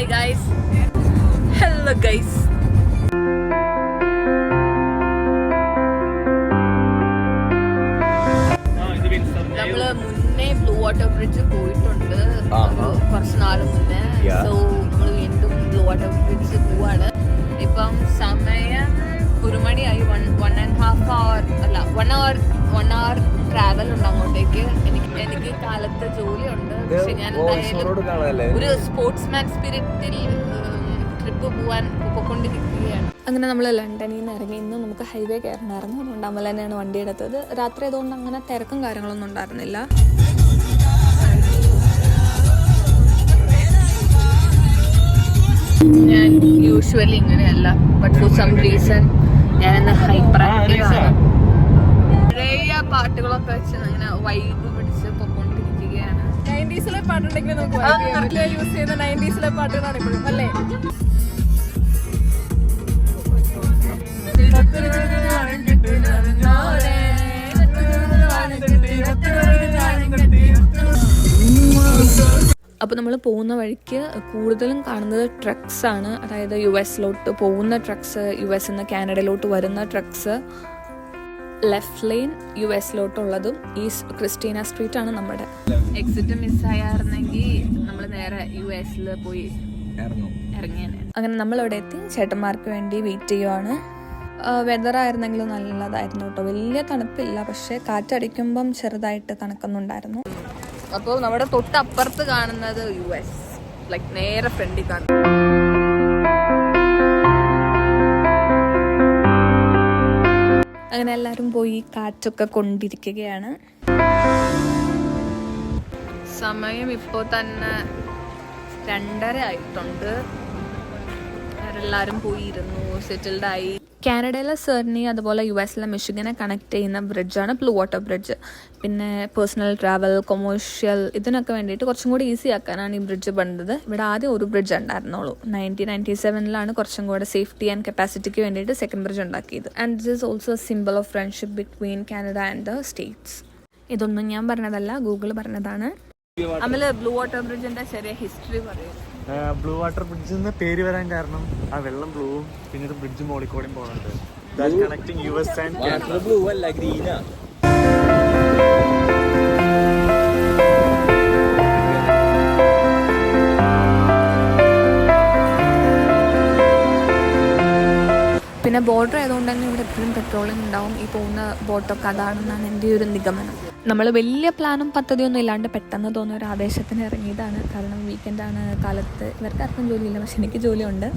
Hi guys hello guys നമ്മൾ മുന്നേ blue water bridge പോയിട്ടുണ്ട്. കുറച്ച് നാൾ മുന്നേ. സോ നമ്മൾ വീണ്ടും ബ്ലൂ വാട്ടർ ബ്രിഡ്ജ് പോവാണ്. ഇപ്പം സമയം ഒരു മണിയായി one one and half hour അല്ല one hour one hour travel ഉണ്ട് അങ്ങോട്ടേക്ക്. എനിക്ക് കാലത്ത് ജോലിയുണ്ട്. പക്ഷെ ഞാൻ എന്തായാലും ഒരു സ്പോർട്സ്മാൻ സ്പിരിറ്റിൽ ട്രിപ്പ് പോവാൻ പോയിക്കൊണ്ടിരിക്കുകയാണ് അങ്ങനെ നമ്മൾ ലണ്ടനിൽ നിന്ന് ഇറങ്ങി ഇന്ന് നമുക്ക് ഹൈവേ കയറണമായിരുന്നു. അതുകൊണ്ട് അമ്മ തന്നെയാണ് വണ്ടി എടുത്തത്. രാത്രി ആയതുകൊണ്ട് അങ്ങനെ തിരക്കും കാര്യങ്ങളൊന്നും ഉണ്ടായിരുന്നില്ല. ഞാൻ യൂഷ്വലി ഇങ്ങനെയല്ല. ബട്ട് ഫോർ സം റീസൺ ഞാൻ ഇന്ന് ഹൈപ്പർ ആക്റ്റീവ് ആണ്. പാട്ടുകളൊക്കെ വെച്ച് അങ്ങനെ വൈബ് പിടിച്ച് പൊക്കോണ്ടിരിക്കുകയാണ്. നയന്റീസിലെ പാട്ടുണ്ടെങ്കിൽ നമുക്ക് യൂസ് ചെയ്യുന്ന നയന്റീസിലെ പാട്ടുകളാണ് ഇപ്പോഴും അല്ലേ? അപ്പോൾ നമ്മൾ പോകുന്ന വഴിക്ക് കൂടുതലും കാണുന്നത് ട്രക്സ് ആണ്. അതായത് യു എസിലോട്ട് പോകുന്ന ട്രക്സ് യു എസ് നിന്ന് കാനഡയിലോട്ട് വരുന്ന ട്രക്സ് ലെഫ്റ്റ് ലൈൻ യു എസിലോട്ടുള്ളതും ഈ ക്രിസ്റ്റീന സ്ട്രീറ്റ് ആണ് നമ്മുടെ. എക്സിറ്റ് മിസ്സായിരുന്നെങ്കിൽ നമ്മൾ നേരെ യു എസിൽ പോയി ഇറങ്ങിയാണ് അങ്ങനെ നമ്മൾ ഇവിടെ എത്തി. ചേട്ടന്മാർക്ക് വേണ്ടി വെയിറ്റ് ചെയ്യുവാണ്. വെതർ ആയിരുന്നെങ്കിലും നല്ലതായിരുന്നു കേട്ടോ. വലിയ തണുപ്പില്ല. പക്ഷെ കാറ്റടിക്കുമ്പം ചെറുതായിട്ട് തണുക്കുന്നുണ്ടായിരുന്നു. അപ്പോൾ നമ്മുടെ തൊട്ടപ്പുറത്ത് കാണുന്നത് യു എസ്. ലൈക്ക് നേരെ ഫ്രണ്ടിൽ കാണും അങ്ങനെ എല്ലാവരും പോയി കാറ്റൊക്കെ കൊണ്ടിരിക്കുകയാണ്. സമയം ഇപ്പോൾ തന്നെ രണ്ടര ആയിട്ടുണ്ട്. എല്ലാവരും പോയി ഇരുന്നു സെറ്റിൽഡ് ആയി. കാനഡയിലെ സെർണി അതുപോലെ യു എസിലെ മിഷിഗനെ കണക്ട് ചെയ്യുന്ന ബ്രിഡ്ജാണ് ബ്ലൂ വാട്ടർ ബ്രിഡ്ജ് പിന്നെ പേഴ്സണൽ ട്രാവൽ കൊമേഴ്ഷ്യൽ ഇതിനൊക്കെ വേണ്ടിയിട്ട് കുറച്ചും കൂടി ഈസി ആക്കാനാണ് ഈ ബ്രിഡ്ജ് പണിതത്. ഇവിടെ ആദ്യം ഒരു ബ്രിഡ്ജ് ഉണ്ടായിരുന്നുള്ളൂ. നയന്റീൻ നയന്റി സെവനിലാണ് കുറച്ചും കൂടെ സേഫ്റ്റി ആൻഡ് കപ്പാസിറ്റിക്ക് വേണ്ടിയിട്ട് സെക്കൻഡ് ബ്രിഡ്ജ് ഉണ്ടാക്കിയത്. And this is also simple of friendship between Canada and the States ഇതൊന്നും ഞാൻ പറഞ്ഞതല്ല ഗൂഗിൾ പറഞ്ഞതാണ്. ബ്ലൂ വാട്ടർ ബ്രിഡ്ജിന്റെ ചെറിയ ഹിസ്റ്ററി പറയും. ബ്ലൂ വാട്ടർ ബ്രിഡ്ജ് എന്ന പേര് വരാൻ കാരണം ആ വെള്ളം ബ്ലൂവും പിന്നെ ഒരു ബ്രിഡ്ജ് മോളിക്കൂടെയും പോകുന്നുണ്ട്. Connecting U S and Canada blue അല്ല ഗ്രീനാ പിന്നെ ബോർഡർ ആയതുകൊണ്ട് തന്നെ ഇവിടെ എപ്പോഴും പെട്രോളിംഗ് ഉണ്ടാവും. ഈ പോകുന്ന ബോട്ടൊക്കെ അതാണെന്നാണ് എന്റെ ഒരു നിഗമനം. നമ്മൾ വലിയ പ്ലാനും പദ്ധതിയൊന്നും ഇല്ലാണ്ട് പെട്ടെന്ന് തോന്നുന്ന ഒരു ആവേശത്തിന് ഇറങ്ങിയതാണ്. കാരണം വീക്കെൻഡാണ് കാലത്ത് ഇവർക്ക് ആർക്കും ജോലിയില്ല പക്ഷെ എനിക്ക് ജോലിയുണ്ട്.